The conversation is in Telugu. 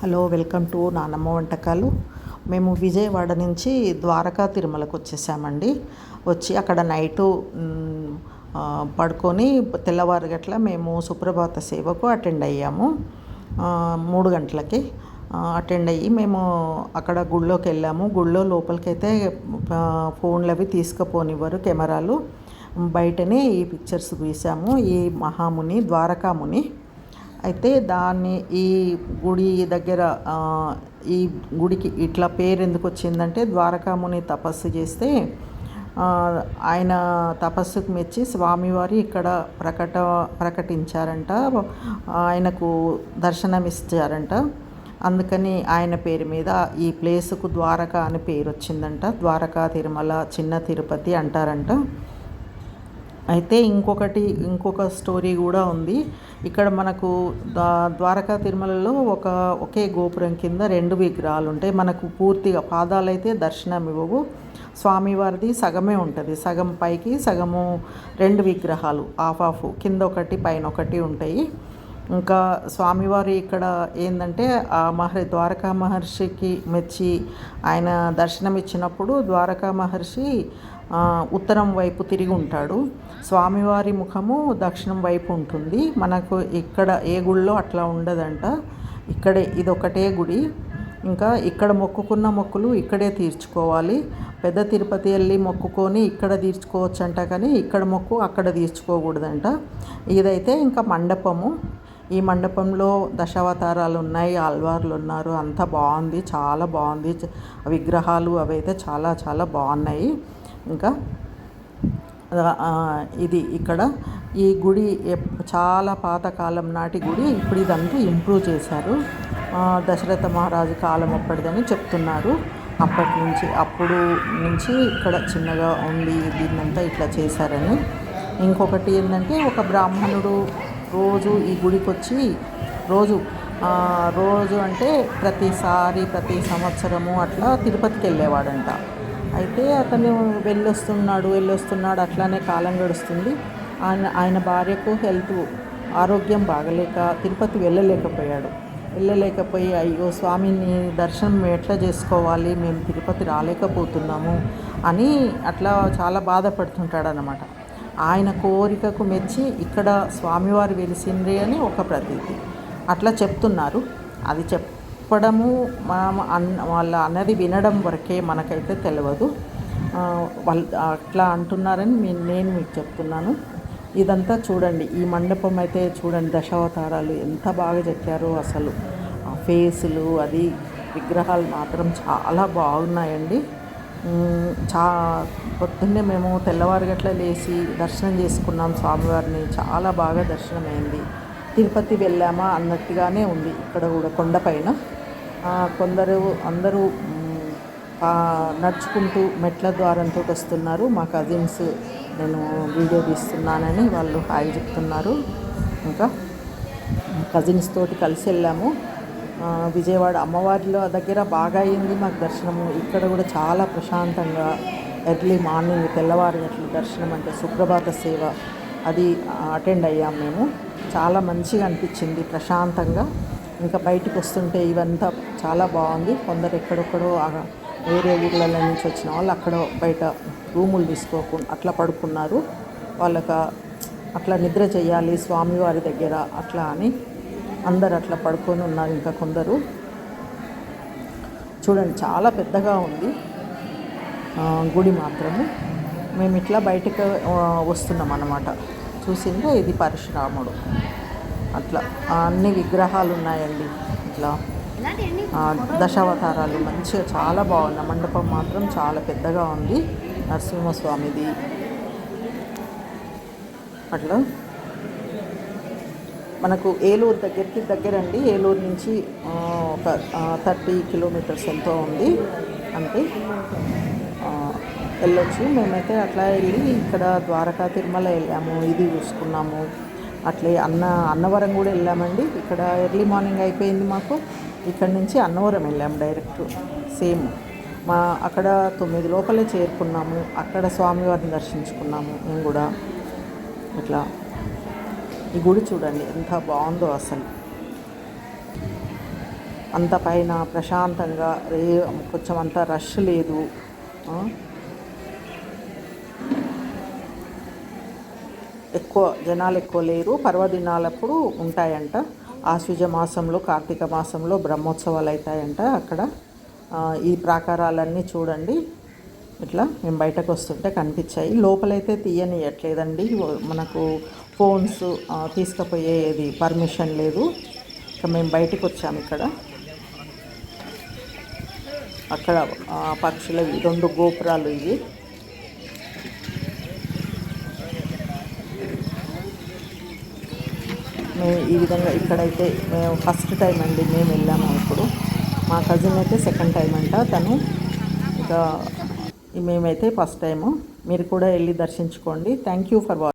హలో వెల్కమ్ టు నానమ్మ వంటకాలు. మేము విజయవాడ నుంచి ద్వారకా తిరుమలకు వచ్చేసామండి. వచ్చి అక్కడ నైటు పడుకొని తెల్లవారు గట్ల మేము సుప్రభాత సేవకు అటెండ్ అయ్యాము. మూడు గంటలకి అటెండ్ అయ్యి మేము అక్కడ గుళ్ళోకి వెళ్ళాము. గుళ్ళో లోపలికైతే ఫోన్లు అవి తీసుకుపోనివ్వరు కెమెరాలు. బయటనే ఈ పిక్చర్స్ తీసాము ఈ మహాముని ద్వారకాముని. అయితే దాన్ని ఈ గుడి దగ్గర ఈ గుడికి ఇట్లా పేరు ఎందుకు వచ్చిందంటే ద్వారకాముని తపస్సు చేస్తే ఆయన తపస్సుకు మెచ్చి స్వామివారి ఇక్కడ ప్రకట ప్రకటించారంట. ఆయనకు దర్శనమిచ్చారంట అందుకని ఆయన పేరు మీద ఈ ప్లేసుకు ద్వారక అని పేరు వచ్చిందంట. ద్వారకా తిరుమల చిన్న తిరుపతి అంటారంట. అయితే ఇంకొకటి ఇంకొక స్టోరీ కూడా ఉంది. ఇక్కడ మనకు ద్వా ద్వారకా తిరుమలలో ఒక ఒకే గోపురం కింద రెండు విగ్రహాలు ఉంటాయి. మనకు పూర్తిగా పాదాలైతే దర్శనం ఇవ్వవు. స్వామివారిది సగమే ఉంటుంది. సగం పైకి సగము రెండు విగ్రహాలు ఆఫ్ ఆఫ్ కింద ఒకటి పైన ఒకటి ఉంటాయి. ఇంకా స్వామివారి ఇక్కడ ఏంటంటే ఆ మహర్ ద్వారకా మహర్షికి మెచ్చి ఆయన దర్శనం ఇచ్చినప్పుడు ద్వారకా మహర్షి ఉత్తరం వైపు తిరిగి ఉంటాడు. స్వామివారి ముఖము దక్షిణం వైపు ఉంటుంది. మనకు ఇక్కడ ఏ గుళ్ళో అట్లా ఉండదంట. ఇక్కడే ఇది ఒకటే గుడి. ఇంకా ఇక్కడ మొక్కుకున్న మొక్కులు ఇక్కడే తీర్చుకోవాలి. పెద్ద తిరుపతి వెళ్ళి మొక్కుకొని ఇక్కడ తీర్చుకోవచ్చంట కానీ ఇక్కడ మొక్కు అక్కడ తీర్చుకోకూడదంట. ఇదైతే ఇంకా మండపము. ఈ మండపంలో దశావతారాలు ఉన్నాయి ఆల్వార్లు ఉన్నారు. అంతా బాగుంది చాలా బాగుంది. విగ్రహాలు అవైతే చాలా చాలా బాగున్నాయి. ఇంకా ఇది ఇక్కడ. ఈ గుడి చాలా పాతకాలం నాటి గుడి. ఇప్పుడు ఇదంతా ఇంప్రూవ్ చేశారు. దశరథ మహారాజు కాలం అప్పటిదని చెప్తున్నారు. అప్పటి నుంచి అప్పుడు నుంచి ఇక్కడ చిన్నగా ఉండి దీన్నంతా ఇట్లా చేశారని. ఇంకొకటి ఏంటంటే ఒక బ్రాహ్మణుడు రోజు ఈ గుడికి వచ్చి రోజు రోజు అంటే ప్రతిసారి ప్రతి సంవత్సరము అట్లా తిరుపతికి వెళ్ళేవాడంట. అయితే అతను వెళ్ళొస్తున్నాడు వెళ్ళొస్తున్నాడు అట్లానే కాలం గడుస్తుంది. ఆయన ఆయన భార్యకు హెల్త్ ఆరోగ్యం బాగలేక తిరుపతి వెళ్ళలేకపోయాడు. వెళ్ళలేకపోయి అయ్యో స్వామిని దర్శనం ఎట్లా చేసుకోవాలి? మేము తిరుపతి రాలేకపోతున్నాము అని అట్లా చాలా బాధపడుతుంటాడు అనమాట ఆయన కోరికకు మెచ్చి ఇక్కడ స్వామివారు వెలిసింది అని ఒక ప్రతీతి. అట్లా చెప్తున్నారు. అది చెప్పడము మనం అన్ వాళ్ళ అన్నది వినడం వరకే మనకైతే తెలియదు వాళ్ళు అట్లా అంటున్నారని నేను మీకు చెప్తున్నాను. ఇదంతా చూడండి. ఈ మండపం అయితే చూడండి. దశావతారాలు ఎంత బాగా చెక్కారో అసలు. ఆ ఫేసులు అది విగ్రహాలు మాత్రం చాలా బాగున్నాయండి. చా పొద్దున్నే మేము తెల్లవారుగట్ల లేచి దర్శనం చేసుకున్నాం స్వామివారిని. చాలా బాగా దర్శనం అయింది తిరుపతి వెళ్ళామా అన్నట్టుగానే ఉంది ఇక్కడ కూడా కొండపైన కొందరు అందరూ నడుచుకుంటూ మెట్ల ద్వారంతో వస్తున్నారు. మా కజిన్స్ నేను వీడియో తీస్తున్నానని వాళ్ళు హాయ్ చెప్తున్నారు. ఇంకా కజిన్స్ తోటి కలిసి వెళ్ళాము. విజయవాడ అమ్మవారిలో దగ్గర బాగా అయింది మాకు దర్శనము. ఇక్కడ కూడా చాలా ప్రశాంతంగా ఎర్లీ మార్నింగ్ తెల్లవారినట్లు దర్శనం అంటే సుప్రభాత సేవ అది అటెండ్ అయ్యాం మేము. చాలా మంచిగా అనిపించింది ప్రశాంతంగా. ఇంకా బయటికి వస్తుంటే ఇవంతా చాలా బాగుంది. కొందరు ఎక్కడెక్కడో వేరే ఊర్లలో నుంచి వచ్చిన వాళ్ళు అక్కడ బయట రూములు తీసుకోకుండా అట్లా పడుకున్నారు. వాళ్ళకి అట్లా నిద్ర చేయాలి స్వామివారి దగ్గర అట్లా అని అందరు అట్లా పడుకొని ఉన్నారు ఇంకా కొందరు. చూడండి చాలా పెద్దగా ఉంది గుడి మాత్రము. మేము ఇట్లా బయటకు వస్తున్నాం అన్నమాట. చూసిందా ఇది పరశురాముడు. అట్లా అన్ని విగ్రహాలు ఉన్నాయండి ఇట్లా. దశావతారాలు మంచిగా చాలా బాగుంది. మండపం మాత్రం చాలా పెద్దగా ఉంది నరసింహస్వామిది. అట్లా. మనకు ఏలూరు దగ్గరికి దగ్గరండి. ఏలూరు నుంచి ఒక థర్టీ కిలోమీటర్స్ ఎంతో ఉంది. అంటే వెళ్ళొచ్చు. మేమైతే అట్లా వెళ్ళి ఇక్కడ ద్వారకా తిరుమల వెళ్ళాము. ఇది చూసుకున్నాము. అట్లే అన్న అన్నవరం కూడా వెళ్ళామండి. ఇక్కడ ఎర్లీ మార్నింగ్ అయిపోయింది మాకు. ఇక్కడ నుంచి అన్నవరం వెళ్ళాము డైరెక్ట్ సేమ్. మా అక్కడ తొమ్మిది లోపలే చేరుకున్నాము. అక్కడ స్వామివారిని దర్శించుకున్నాము మేము కూడా. ఇట్లా ఈ గుడి చూడండి ఎంత బాగుందో అసలు. అంత పైన ప్రశాంతంగా రే కొంచెం అంత రష్ లేదు. ఎక్కువ జనాలు ఎక్కువ లేరు. పర్వదినాలప్పుడు ఉంటాయంట. ఆశ్విజ మాసంలో కార్తీక మాసంలో బ్రహ్మోత్సవాలు అవుతాయంట అక్కడ. ఈ ప్రాకారాలన్నీ చూడండి. ఇట్లా మేము బయటకు వస్తుంటే కనిపించాయి. లోపలైతే తీయనియట్లేదండి. మనకు ఫోన్స్ తీసుకుపోయేది పర్మిషన్ లేదు. ఇక మేము బయటకు వచ్చాము ఇక్కడ. అక్కడ పక్షుల రెండు గోపురాలు ఇవి. మేము ఈ విధంగా ఇక్కడైతే మేము ఫస్ట్ టైం అండి మేము వెళ్ళాము ఇప్పుడు. మా కజిన్ అయితే సెకండ్ టైం అంట. తను ఇక మేమైతే ఫస్ట్ టైము. మీరు కూడా వెళ్ళి దర్శించుకోండి. Thank you for watching